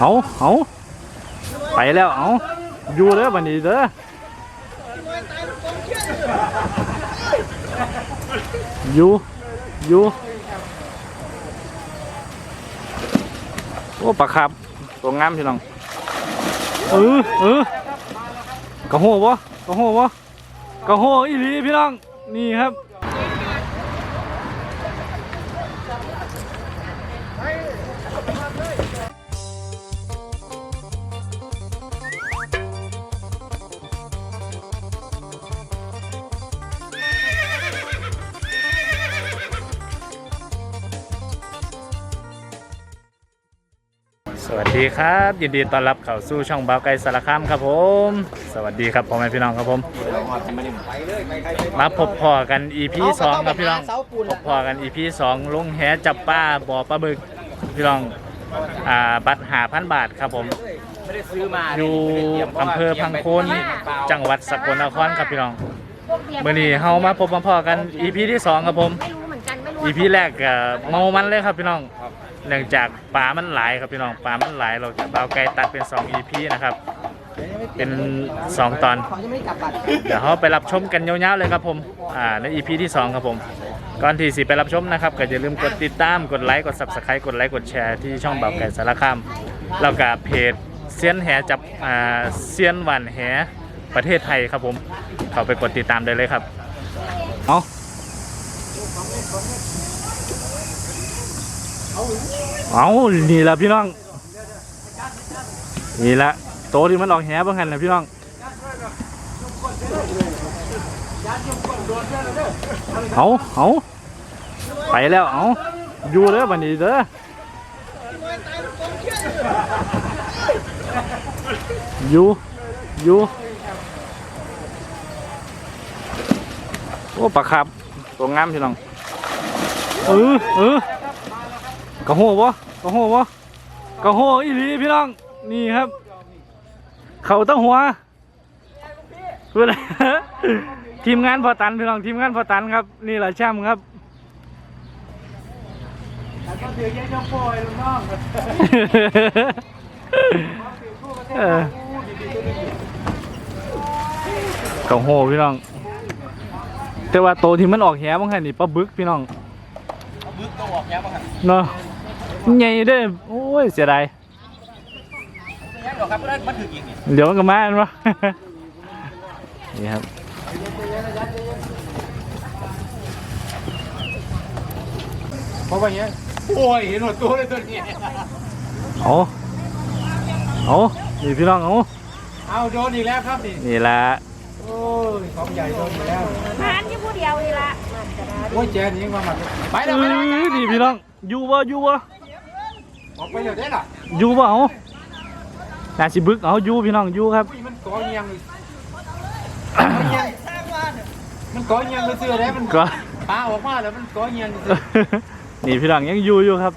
เอาเอาไปแล้วเอาอยู่เด้อบันนี้เด้ออยู่อยู่โอ้ปลาครับตัวงามพี่น้องเออเออกระโหวะกระโหวะกระโหอีหลีพี่น้องนี่ครับ วัสดีครับ ยินดีต้อนรับเข้าสู่ช่องเบาไก่สารคามครับผม สวัสดีครับพ่อแม่พี่น้องครับผม มาพบพอกัน EP สองครับพี่น้องพบพอกัน EP สองลงแหจับป้าบ่อปลาบึกพี่น้องอ่าบัตรหาพันบาทครับผมอยู่อำเภอพังโคนจังหวัดสกลนครครับพี่น้องเมื่อนี้เฮามาพบมาพอกัน EP ที่สองครับผมอนกันไม่รู้ EP แรกเมามันเลยครับพี่น้อง เนื่องจากปลามันหลายครับพี่น้องปลามันหลายเราจะเอาไก่ตัดเป็น2 EP นะครับ เป็น 2 ตอนของยังไม่ได้กลับบัตรเดี๋ยวเราไปรับชมกันยาวๆเลยครับผมอ่าใน EP ที่ 2 ครับผม ก่อนที่สิไปรับชมนะครับก็อย่าลืมกดติดตามกดไลค์กด Subscribe กดไลค์กดแชร์ที่ช่องบ่าวไก่สารคามแล้วก็เพจเซียนแหจับอ่าเซียนหวันแหประเทศไทยครับผม เข้าไปกดติดตามได้เลยครับเอา เอานี่ละพี่น้อง นี่ละโตที่มันออกแหบ้างกันนะพี่น้อง เอาเอาไปแล้วเอาอยู่เด้อบันนี้เด้ออยู่อยู่โอ้ปลาครับตัวงามพี่น้องเออเออ กระโหวะกระโหวะกระโหอีหลีพี่น้อง นี่ครับ เขาตั้งหัวเพื่อนทีมงานพอตันพี่น้องทีมงานพอตันครับ นี่แหละแชมป์ครับก็ถือแค่ช่องโปรยลุงน้องเออเขาโหพี่น้อง แต่ว่าโตที่มันออกแหบางแค่นี่ปลาบึกพี่น้องบึ้งต้องออกแย้มมาครับเนาะ ใหญ่เด้อโอ้ยเสียดายแย้มหรอครับเพื่อนมันถึงอีกนี่เดี๋ยวมันก็มาอันวะนี่ครับเพราะว่าเนี้ยโอ้ยเห็นหมดตัวเลยตัวนี้เอาเอานี่พี่น้องเอาเอาโดนอีกแล้วครับนี่นี่ละโอ้ยของใหญ่โดนอีกแล้วทานที่ผู้เดียวนี่ละโอ้ยแจนยิงมาหมัดไปเอแล้วไปแล้วอนี่พี่น้องอยู่บ่อยู่บ่ ออกไปเร็วได้ล่ะอยู่บ่เอาน่าสิบึกเอาอยู่พี่น้องอยู่ครับ อุ้ยมันก้อยเงียงเลยมันก้อยเงียงเลยเสื้อแล้วมันก็ ปลาออกมาแล้วมันก้อยเงียงเสื้อนี่พี่น้องยังอยู่อยู่ครับ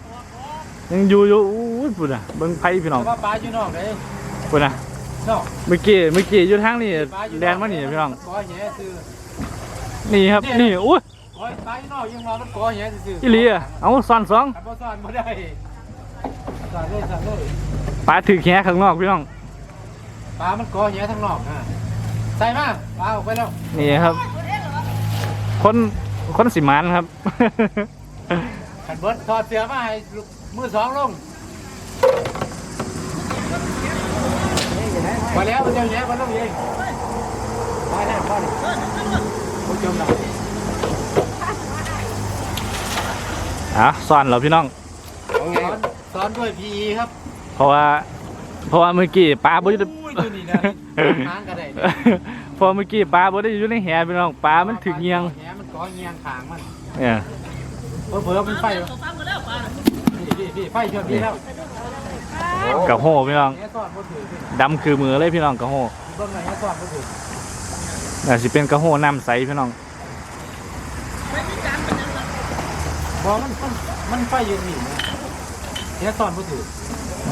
ยังอยู่อยู่อู้ยปุ่นอะเบิ่งไผพี่น้องแต่ว่าปลาอยู่นอกเลยปุ่นอะนอกเมื่อกี้เมื่อกี้อยู่ทางนี่ปลาอยู่แดนมานี่พี่น้องก้อยแง่ซื้อนี่ครับนี่อุ้ยก้อยปลาอยู่นอกยังมามันก้อยแง่ซื้ออีหลีอะเอาซ่อนสองขับรถซ่อนไม่ได้ ซ่อนเลยซ่อนเลยปลาถือแขข้างนอกพี่น้อง ปลามันก้อยแง่ทั้งนอกอะใส่มาปลาออกไปแล้วนี่ครับ คนคนสิมานครับ ขันเบิร์ดถอดเสื้อมาให้ลูกมือสองลงมาแล้วมันเจ้าแง่มันต้องยิงไปแน่พ่อนี่โอ้ยจมนะอะซ่อนเหรอพี่น้องซ้อน ซ้อนด้วย PE ครับเพราะว่า เพราะว่าเมื่อกี้ปลาบ่ได้ อุ้ยตัวนี้นะทางกันได้เพอเมื่อกี้ปลาบ่ได้อยู่ในแหพี่น้องปลามันถึกเงียงแง่มันก้อยเงียงขางมันเนี่ยเผลอๆมันไฟพี่พี่พี่ไฟชนพี่แล้วกระโหพี่น้องแง่ซ้อนก็ถือพี่ดำคือมือเลยพี่น้องกระโหเบิ่งหน่อยแง่ซ้อนก็ถือน่าสิเป็นกระโหน้ำใสพี่น้องพอมันมันมันไฟอยู่นี่นะ แง่ซ้อนก็ถือ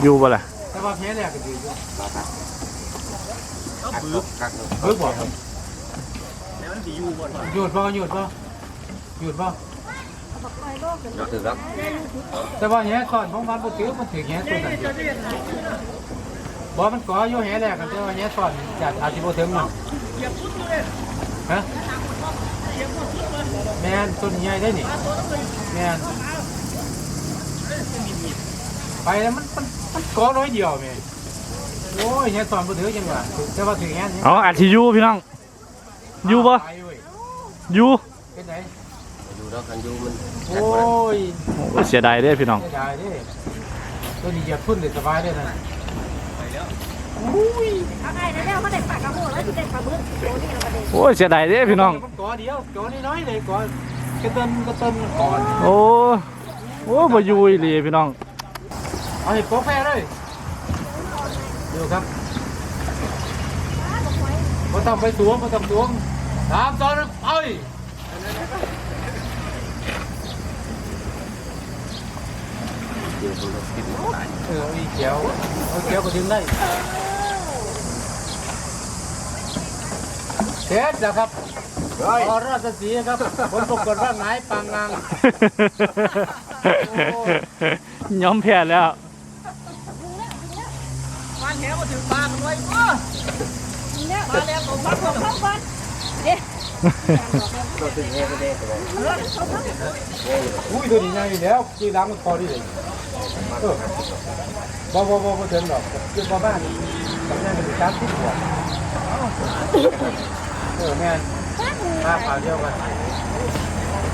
อยู่บ่ล่ะแต่ว่าแพ้แรกก็ถืออยู่บึ้บบึ้บบอกครับหยุดบ่หยุดบ่หยุดบ่ถือครับแต่ว่าแหซ่อนของมันบ่ถือมันถือแหตัวนั้นบ่มันก่ออยู่แหแรกกันแต่ว่าแหซ่อนจะอาจสิบ่ถึงมันฮะแม่นต้นใหญ่ได้นี่แม่น ไปแล้วมันมันมันก่อน้อยเดียวแม่โอ้ยแหซ่อนบ่ถือจังหวะแต่ว่าถือแหนี่เอาอาทิยูพี่น้องอยูบ่ไปเว้ยอยูเป็นไหนดูแล้วกันดูมันโอ้ยโอ้เสียดายเด้อพี่น้องไม่ได้เด้ตัวนี้เหยียบทุ่นเลยสบายเลยนะเอาไงนะแล้วเขาได้ปากกระโหแล้วจะได้ปลาบึ้งโอ้นี่เราประเด็นโอ้ยเสียดายเด้อพี่น้องมันก่อเดียวก่อน้อยๆเลยก่อกระเตินกระเตินก่อนโอ้โอ้บ่อยู่อีหลีพี่น้อง เอาให้โป๊ะแพ้เลยดูครับมาต้องไปสวมมาต้องสวมสามสองหนึ่งเอ้ยเดี๋ยวมันกินตายเออเอาอีเขียวเอาเขียวก็ดึงได้เสร็จแล้วครับอราชสีห์ครับผลปรากฏว่าหงายปังงางยอมแพ้แล้ว เนี่ยมาแล้วผมมาผมเข้าก่อนเอ๊ะก็ถึงแค่ก็ได้ก็ได้อุ้ยตัวนี้ใหญ่อยู่แล้วจีรังมันพอดีเลยเออบ่บ่บ่บ่เถินหรอกคือบ่บ้านกับแม่เป็นสามสิบกว่าเออแม่นห้าขาวเดียวกัน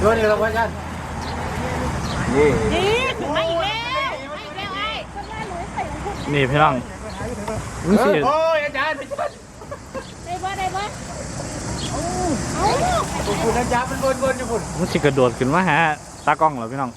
ตัวนี้เราไว้กันนี่นี่ถึงมาอีกแล้วมาอีกแล้วไอ้ก็ได้หนูใส่ถุงนี่พี่น้อง มันสิโอ้ยอาจารย์ไปจัดได้บ่ได้บ่คุณอาจารย์มันวนๆอยู่คุณมันสิกระโดดขึ้นมาหาตากล้องเหรอพี่น้อง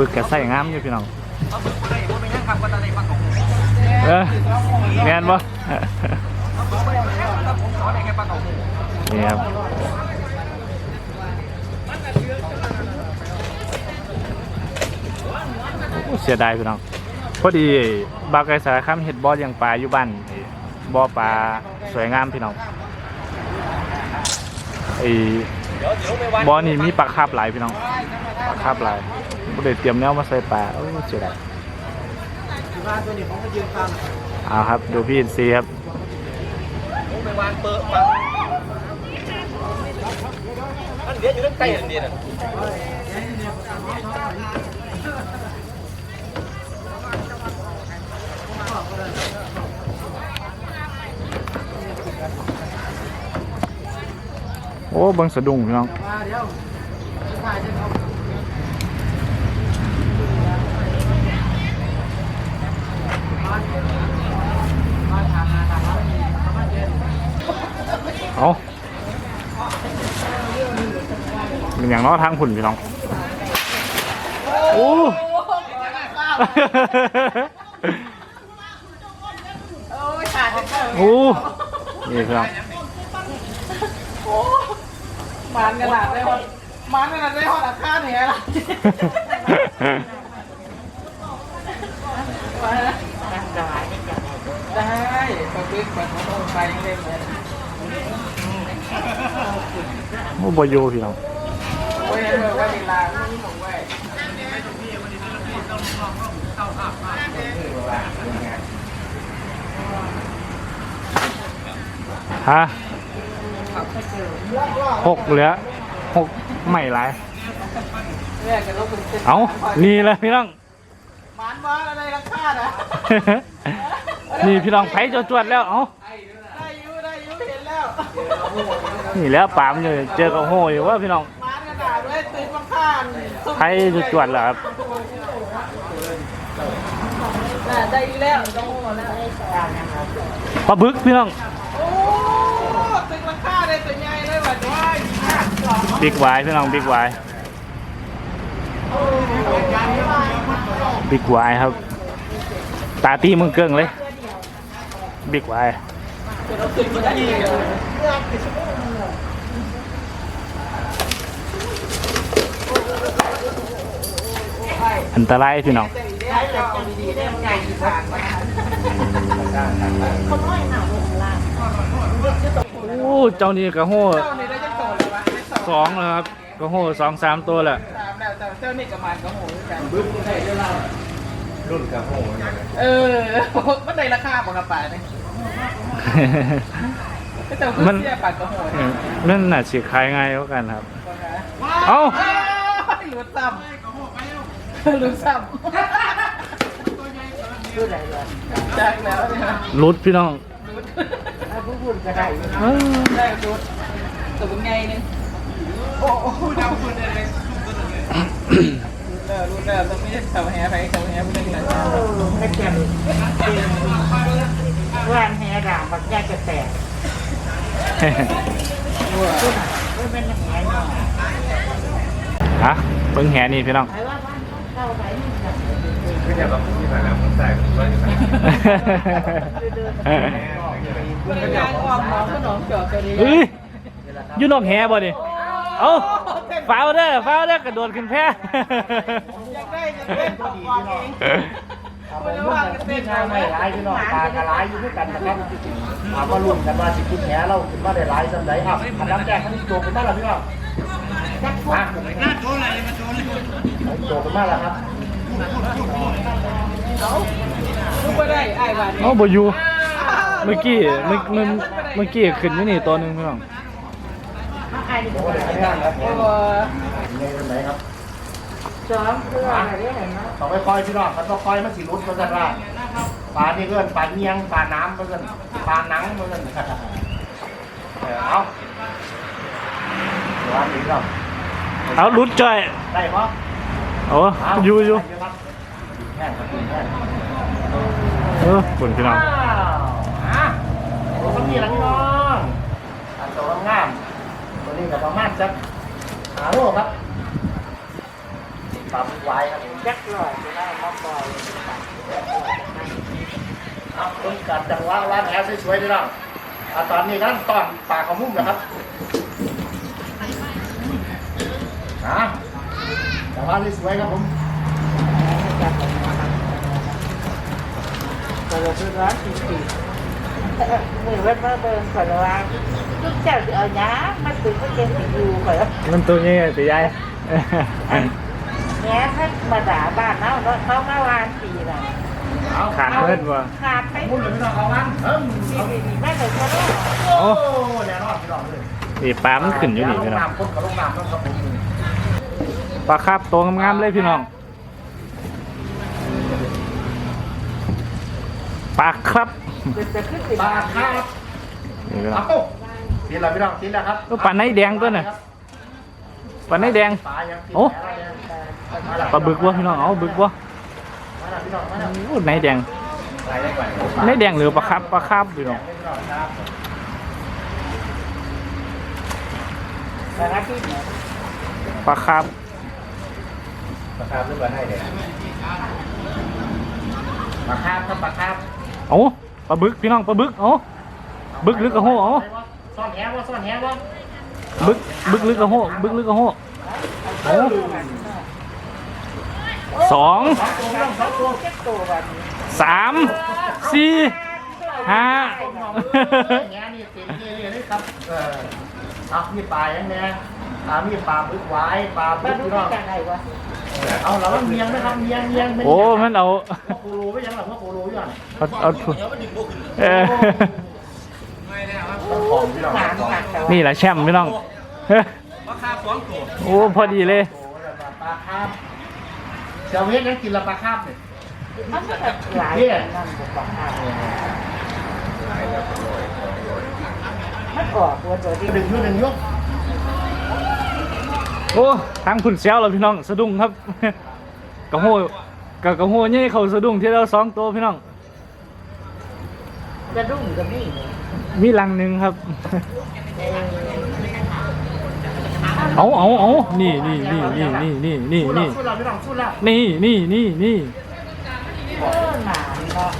บึกกระใส่งามอยู่พี่น้องเออแงนบ่นี่ครับโอ้เสียดายพี่น้องพอดีบาวไก่สารคามเห็ดบ่อเลี้ยงปลาอยู่บ้านไอ้บ่อปลาสวยงามพี่น้องไอ้ บ่อนี่มีปลาคาบหลายพี่น้องปลาคาบหลายก็เลยเตรียมแนวมาใส่ปลาโอ้เสียดายบ้านตัวนี้ผมก็ยืนฟังเอาครับดูพี่อินซีครับไปวางเปิดปังอันเดียวอยู่ด้านใต้อันเดียว โอ้เบังสะดุ้งพี่น้องมาเดี๋ยวถ่ายจะเอาเอาเป็นอย่างน้อทางผุ่นพี่น้อง โอ้โอ้นี่พี่น้อง มันขนาดได้ฮอดมันขนาดได้ฮอดอาคารเนี่ยล่ะได้ปกติปัดเขาต้องไปเล่นเลยโอ้บอยู่พี่น้องโอ้ยเออว่ามีลาไม่หลงเว้ยฮะ หกเหลือหกไม่หลายแรกกันรถเป็นเจ็ดเอานี่เลยพี่น้องมันมาอะไรราคาอะนี่พี่น้องไผ่จวดๆแล้วเอาได้อยู่ได้อยู่เห็นแล้วนี่แล้วปามอยู่เจอกับโหอยู่ว่าพี่น้องมันขนาดเลยตื่นมาข้านไผ่จวดๆแล้วครับได้แล้วต้องหมดแล้วปลาบึกพี่น้อง โอ้ตื่นมาข้าเลยตัวใหญ่เลยว่ะจ้อย บิ๊กไวพี่น้องบิ๊กไวบิ๊กไวครับ ตาตีมึงเกิงเลยบิ๊กไว้อันตรายพี่น้องโอ้เจ้านี่กระโห สองแล้วครับกระโหสองสามตัวแหละเจ้านี่กับมันก็โหกันรุ่นกระโหงเออมันในราคาของกระป๋าเนี่ยก็เจ้าคือเสียปัดกระโหนนั่นน่ะสิขายง่ายกว่ากันครับ เอ้าหลุดซ้ำหลุดซ้ำจักแล้วเนี่ยรุดพี่น้องผู้พูดจะได้เออได้รุดตัวเป็นไงนึง โอ้โหดาวคนเลยเออรู้แล้วต้องไม่ใช่แถวแห่ไปแถวแห่ไปเรื่องนั้นไม่เจ็บว่านแหด่างมันแยกจะแตกว่าเป็นแหหน่อยฮะเบิ่งแหนี่พี่น้องไอ้ว่าบ้านเข้าไปนี่แบบไม่ใช่แบบที่ผ่านแล้วมันแตกเลยเป็นการออมน้องขนมเกี่ยวกับนี้เอ้ยอยูนอกแหบ่นี่ เอ้าฟ้าวเด้อฟ้าวเด้อกระโดดขึ้นแพอยากได้จะเต้นของความเองไม่ได้ว่าจะเต้นทางไม่ร้ายพี่น้องตากระร้ายอยู่ด้วยกันนะครับถามว่ารุ่นกันว่าสิคุณแหเราคิดว่าได้ร้ายสำไหนครับอันนั้นแจ้งขั้นโจเป็นบ้านเราพี่น้องมาโจอะไรมาโจเลยโจเป็นบ้านเราครับลูกก็ได้ไอ้บ้านเอ้าบ่อยู่เมื่อกี้เมื่อเมื่อเมื่อกี้ขึ้นอยู่นี่ตัวหนึงพี่น้อง โจเลยครับครับโอ้ในสมัยครับสองเพื่ออะไรเรื่องเนาะต้องไปคอยพี่น้องมันต้องคอยมันสิรุดมันจะว่าปลานี่เกินปลาเนียงปลาน้ำมันเกินปลาหนังมันเกินเอาเดี๋ยวอันนี้ครับเอารุดจ่อยได้ปะโอ้อยู่อยู่เออฝุ่นพี่น้องอะโอ้ก็มีแล้วพี่น้องอันตัวงามตัว นี้กับประมาณสักหาโลครับปรับไว้ครับยักษ์ลอยจะได้มอบลอยเอาต้องการจังหวะร้านแอร์สวยๆด้วยนะตอนนี้กันตอนปากของมุ้งนะครับอะจังหวะสวยครับผมก็เลยคือร้อนจริงๆมือเว้นมาเบิ่งก่อนว่า ลูกเจ้าสิเอาหยังมาถึงก็เก่งสิอยู่ก่อนแล้วมันตัวนี้ตีใหญ่แง่ท่านมาด่าบ้านเนาะเนาะเขามาวานปีน่ะเอาขาดเลือดบ่ขาดไปมุ้งเลยพี่น้องเอามันเอิ่มนี่นี่นี่ไม่เคยเขาเนาะโอ้แน่นอนพี่น้องเลยนี่ปลามันขึ้นอยู่นี่พี่น้องน้ำพ่นกับลงน้ำต้องครับผมปลาคาบตัวงามๆเลยพี่น้องปลาครับจะจะขึ้นสิปลาครับนี่พี่น้อง เอาทีละพี่น้องทีละครับเออปลาไหนแดงตัวน่ะปลาไหนแดงปลายังโอ้ปลาบึกวะพี่น้องเอาบึกวะมาแล้วพี่น้องมาแล้วโอ้ไหนแดงปลาได้กว่าไหนแดงหรือปลาครับปลาครับพี่น้องพี่น้องครับแต่ละที่ปลาครับปลาครับหรือปลาให้เนี่ยปลาครับครับปลาครับเอาปลาบึกพี่น้องปลาบึกเอาบึกหรือกระโหเอา ซ่อนแหวะซ่อนแหวะบึกบึกหรือกระโหบึกหรือกระโหเอาสองสองตัวพี่น้องสองตัวเจ็ดตัวแบบนี้สามสี่ห้าแง่นี่ติดนี่นี่นี่ครับเออเอามีปลายังไงอ่ามีปลาบึกไว้ปลาบึมากดูพี่น้องกันไหนวะเอาเราเมียงนะครับเมียงเมียงโอ้มันเอาพ่อกูรู้ไม่ยังหรอกพ่อกูรู้ยังเอาเอา ถุเออของพี่น้องหางหักแต่ว่านี่แหละแชมป์พี่น้องเฮ้ยราคาสองตัวโอ้พอดีเลย ปลาคาบเจ้าเฮ็ดยังกินละปลาคาบเนี่ยมันก็แบบหลายนั่นบอกว่ามันออกตัวตัวที่ดึงเพื่อดึงยกโอ้ทางพุ่นเซลเราพี่น้องสะดุ้งครับ กระโหกับกระโหนี่เขาสะดุ้งที่เราสองตัวพี่น้อง จะรุ่งกับนี่มีลังหนึ่งครับ เอาเอาเอานี่นี่นี่นี่นี่นี่นี่สู้แล้วนี่สู้แล้วพี่น้องสู้แล้วนี่นี่นี่นี่เออหนาเนาะ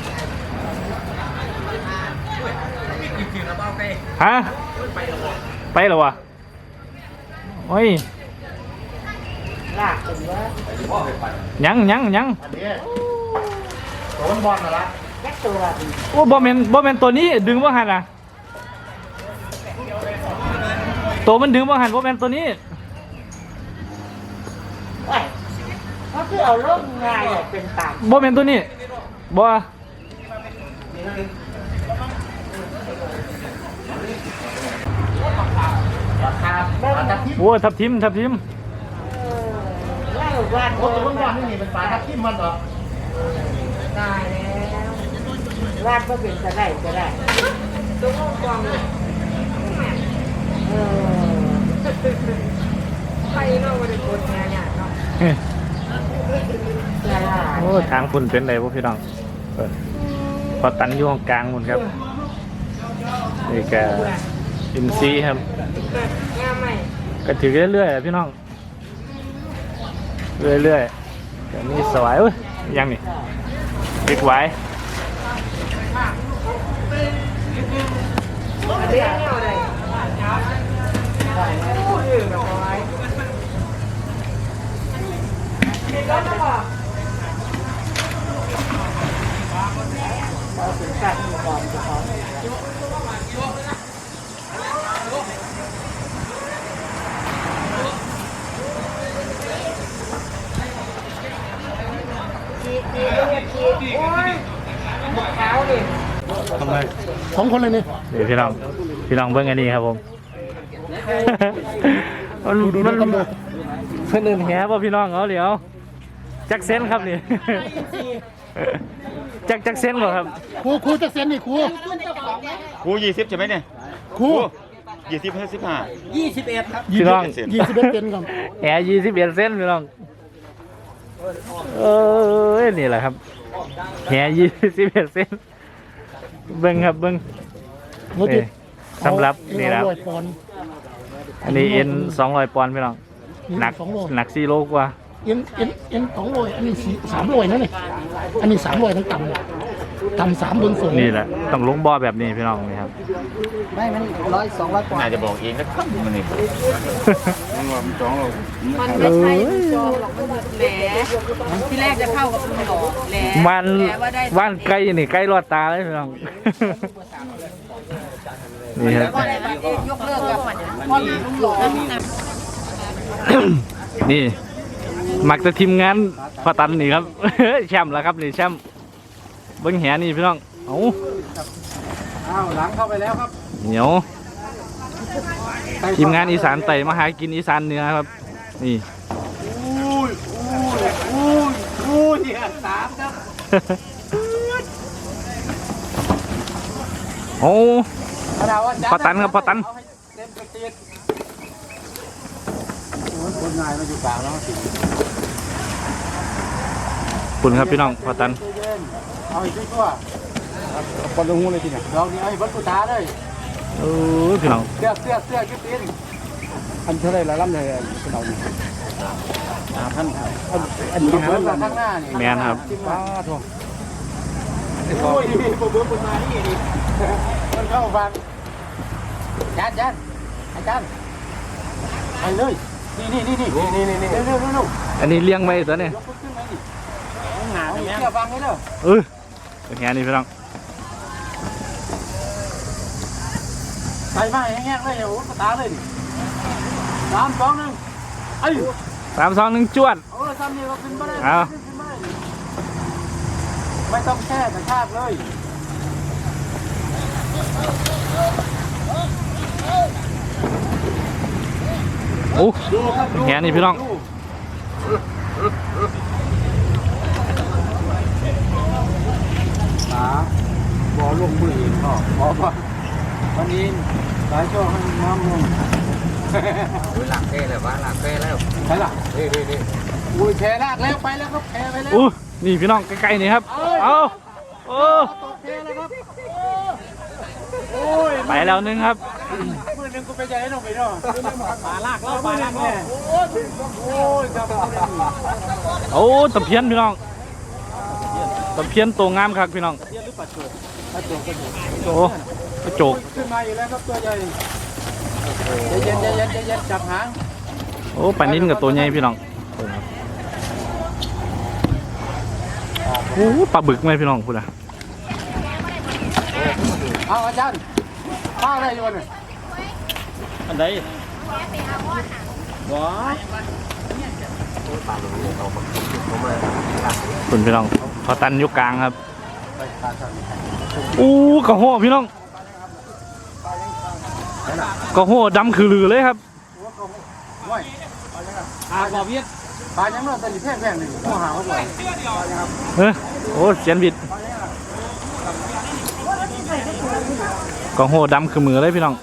ฮะไปเหรอวะโอ้ยลากเป็นว่ายังยังยังอันนี้โดนบอลน่ะละ แค่ตัวโอ้บอมเมนบอมเมนตัวนี้ดึงว่าหันอะตัวมันดึงว่าหันบอมเมนตัวนี้ไอ้เขาคือเอาร่มง่ายอะเป็นตามบอมเมนตัวนี้บอราคาปลาทับทิมโอ้ทับทิมทับทิมเออว่าว่าโอ้ตัวบอลนี่นี่เป็นปลาทับทิมมันเหรอตายแล้ว วาดก็เป็นจะได้จะได้ตัวกองเลยเออไปเนาะวันนี้คนงานเนี่ยเนาะจะลาโอ้ทางคุณเป็นไรพวกพี่น้องเปิดพอตันอยู่ตรงกลางคุณครับนี่แกอินซีครับงามไหมก็ถือเรื่อยๆอะพี่น้อง เรื่อยๆเดี๋ยวนี้สวายเอ้ยยังนี่ปิกไว้ เรียกเอาเลยพูดถึงเอาไว้เราถึงขั้นมีความจะพอจีจีเรียกจีโอ้ยเท้าดิสองคนเลยนี่ เดี๋ยวพี่น้องพี่น้องเบิ้งอันนี้ครับผม มันมันเพื่อนเดินแหบ่พี่น้องเขาเดี๋ยวจักเซนครับนี่ จักจักเซนบ่ครับครูครูจะเซ็นนี่ครูครูยี่สิบใช่ไหมเนี่ยครูยี่สิบห้าสิบห้าพี่น้องยี่สิบเอ็ดเซนครับแหยี่สิบเอ็ดเซนพี่น้องเออนี่แหละครับแหยี่สิบเอ็ดเซนเบิ้งครับเบิ้ง รถติดนี่สำหรับนี่นะครับเอาไว้ก่อนอันนี้เอ็นสองร้อยปอนด์พี่น้องหนักสองโลหนักสี่โลกว่าเอ็นเอ็นเอ็นสองโลยอันนี้สี่สามโลยนะนี่อันนี้สามโลยทั้งต่ำต่ำสามบนสูงนี่แหละต้องลงบ่อแบบนี้พี่น้องนี่ครับไม่มันร้อยสองร้อยกว่าน่าจะบอกเองนะครับมันนี่มันว่ามันจ้องเรามันไม่ใช่ลูกจองหรอกมันแบบแหลที่แรกจะเข้ากับลุงหล่อแหลมันแหลว่าได้ว่านไกลนี่ไกลรอดตาเลยพี่น้อง นี่ครับก็ได้บัตรเองยกเลิกกับพ่อมีลุงหล่อมีนะนี่มักจะทีมงานพอตันนี่ครับ แชมป์แล้วครับนี่แชมป์เบิ้งแหนี่พี่น้องเอาอ้าวหลังเข้าไปแล้วครับเหนียวทีมงานอีสานไต่มาหากินอีสานเหนือครับ นี่อุ้ยอุ้ยอุ้ยเนี่ยสามครับโอ้ขนาดว่าจัด พอตันครับพอตันเอาให้เต็มสติโอ้ยคนงานมาอยู่กลางแล้วสิคุณครับพี่น้องพอตันใจเย็นเอาอีกด้วยตัวปนลงหูเลยทีเนี่ยลองนี่เอาอีกบัตรกุตาเลยเออพี่น้องเสื้อเสื้อเสื้อกิ๊บตีนอันเท่าไรละล่ำเลยเราสามพันอันนี้เบิร์ดข้างหน้านี่แมนครับจิ้มมาโถโอ้ยนี่โปรเบิร์ดคนมานี่นี่มันเข้าฟัง จานจานอาจารย์ไปเลยนี่นี่นี่นี่นี่นี่นี่เร็วเร็วเร็วเร็วอันนี้เลี้ยงไว้ตัวนี้ยกขึ้นไปนี่หนาเกี่ยวฟังให้เด้อเออเป็นแหนี่พี่น้องใส่มาแห้งๆเลยโอ้กระตาเลยสามสองหนึ่งไอ้สามสองหนึ่งจวดโอ้ทำนี่ก็ขึ้นมาได้เอาขึ้นมาได้ไม่ต้องแช่กระชากเลย อ้เป็นแหนี่พี่น้องขาบอลงมือเองก็บอว่าวันนี้สายโชคให้น้ำลงหลักเป้แล้วว่าหลักเป้แล้วใช่ล่ะนี่นี่นี่อุ้ยแพ้ลากแล้วไปแล้วครับแพ้ไปแล้วอู้นี่พี่น้องใกล้ๆนี่ครับ เอาโอ้ตกแพ้แล้วครับโอ้ย ไปแล้วนึงครับมือนึงกูไปใจให้น้องไปเนาะปลาลากแล้วปลาลากแน่โอ้ยครับโอ้ตะเพียนพี่น้องตะเพียนตัวงามครับพี่น้องโอ้กระโจกขึ้นมาอีกแล้วครับตัวใหญ่ใจเย็นเย็นเย็นจับหางโอ้ปลานิ่นกับตัวใหญ่พี่น้องโอ้ปลาบึกไหมพี่น้องพูดนะ เอาอาจารย์ข้าวอะไรอยู่เนี่ยอันใดคุณพี่น้องพอตันอยุกกลางครับอู้กระโหพี่น้องกระโหดำคือลือเลยครับอาบอเวียดปลายังนอนแต่หลีแพงแพงหนึ่งหัวหางเขาบ่อยเฮ้ยโอ้เสียนบิด ก็โหดำคือมือเลยพี่น้อง